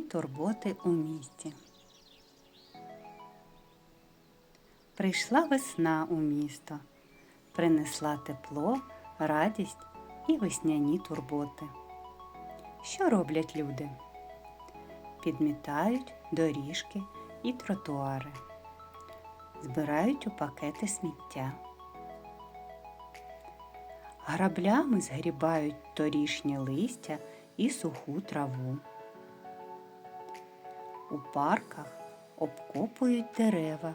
турботи у місті. Прийшла весна у місто, принесла тепло, радість і весняні турботи. Що роблять люди? Підмітають доріжки і тротуари, збирають у пакети сміття. Граблями згрібають торішнє листя і суху траву. У парках обкопують дерева,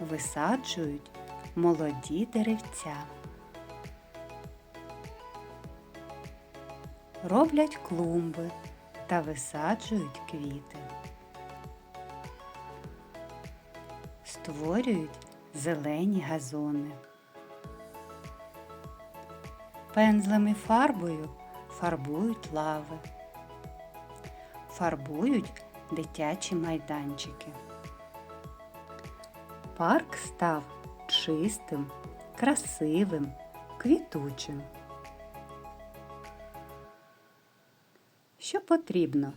висаджують молоді деревця, роблять клумби та висаджують квіти, створюють зелені газони. Пензлами фарбою фарбують лави, фарбують дитячі майданчики. Парк став чистим, красивим, квітучим. Що потрібно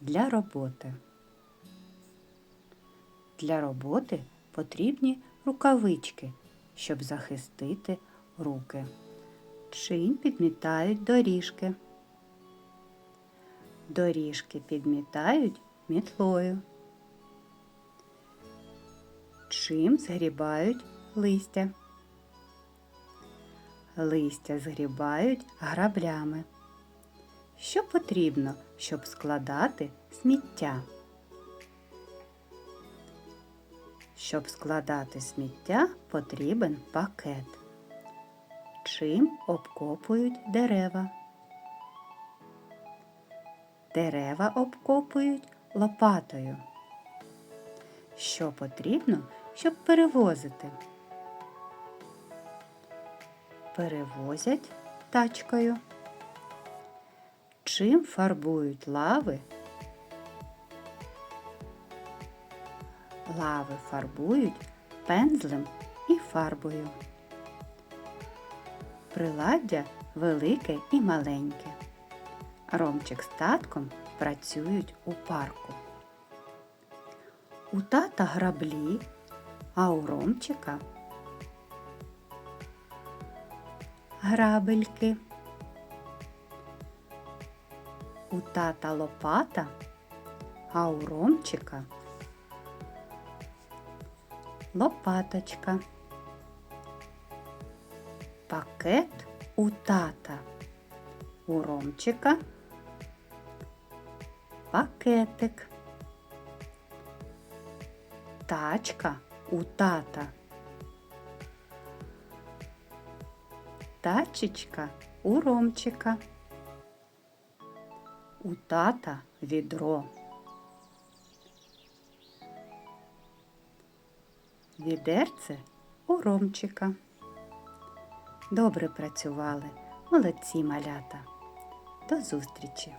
для роботи? Для роботи потрібні рукавички, щоб захистити руки. Чим підмітають доріжки. Доріжки підмітають мітлою. Чим згрібають листя. Листя згрібають граблями. Що потрібно, щоб складати сміття? Щоб складати сміття, потрібен пакет. Чим обкопують дерева? Дерева обкопують лопатою. Що потрібно, щоб перевозити? Перевозять тачкою. Чим фарбують лави? Лави фарбують пензлем і фарбою. Приладдя велике і маленьке. Ромчик з татком працюють у парку. У тата граблі, а у Ромчика грабельки. У тата лопата, а у Ромчика лопаточка. Пакет у тата. У Ромчика пакетик. Тачка у тата. Тачечка у Ромчика. У тата відро. Відерце у Ромчика. Добре працювали, молодці малята. До зустрічі!